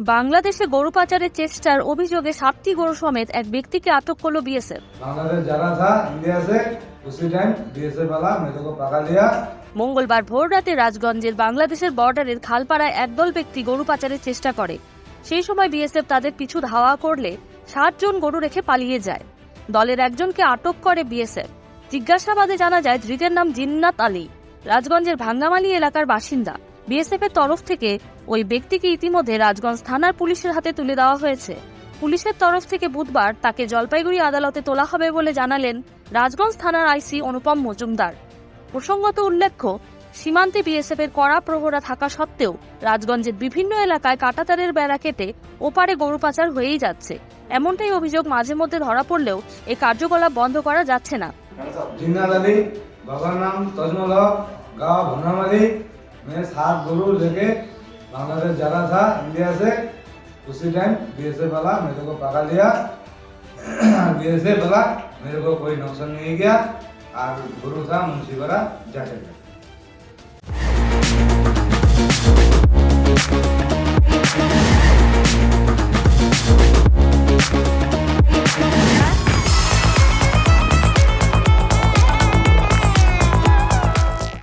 বাংলাদেশে গরু পাচারের চেষ্টার অভিযোগে সাতটি গরু সমেত এক ব্যক্তিকে আটক করল বিএসএফ। মঙ্গলবার ভোর রাতে রাজগঞ্জের বাংলাদেশের বর্ডারের খালপাড়ায় একদল ব্যক্তি গরু পাচারের চেষ্টা করে। সেই সময় বিএসএফ তাদের পিছু ধাওয়া করলে ষাট জন গরু রেখে পালিয়ে যায়। দলের একজনকে আটক করে বিএসএফ। জিজ্ঞাসাবাদে জানা যায় ধৃতের নাম জিন্নাত আলী। রাজগঞ্জের ভাঙ্গামালি এলাকার বাসিন্দা। বিএসএফ এর তরফ থেকে ওই ব্যক্তিকে ইতিমধ্যে রাজগঞ্জ থানার পুলিশের হাতে তুলে দেওয়া হয়েছে। পুলিশের তরফ থেকে বুধবার তাকে জলপাইগুড়ি আদালতে তোলা হবে বলে জানালেন রাজগঞ্জ থানার আইসি অনুপম মজুমদার। প্রসঙ্গত উল্লেখ্য, সীমান্তে বিএসএফ এর কড়া প্রহরা থাকা সত্ত্বেও রাজগঞ্জের বিভিন্ন এলাকায় কাটাতারের বেড়া কেটে ওপারে গরু পাচার হয়েই যাচ্ছে। এমনটাই অভিযোগ মাঝে মধ্যে ধরা পড়লেও এই কার্যকলাপ বন্ধ করা যাচ্ছে না। मैं सात गुरु लेके बांग्लादेश जाना था, इंडिया से। उसी टाइम बी एस एफ़ वाला मेरे को पकड़ लिया। बी एस एफ़ वाला मेरे को कोई नुकसान नहीं किया। और गुरु था, मुंशी बड़ा जाके। गया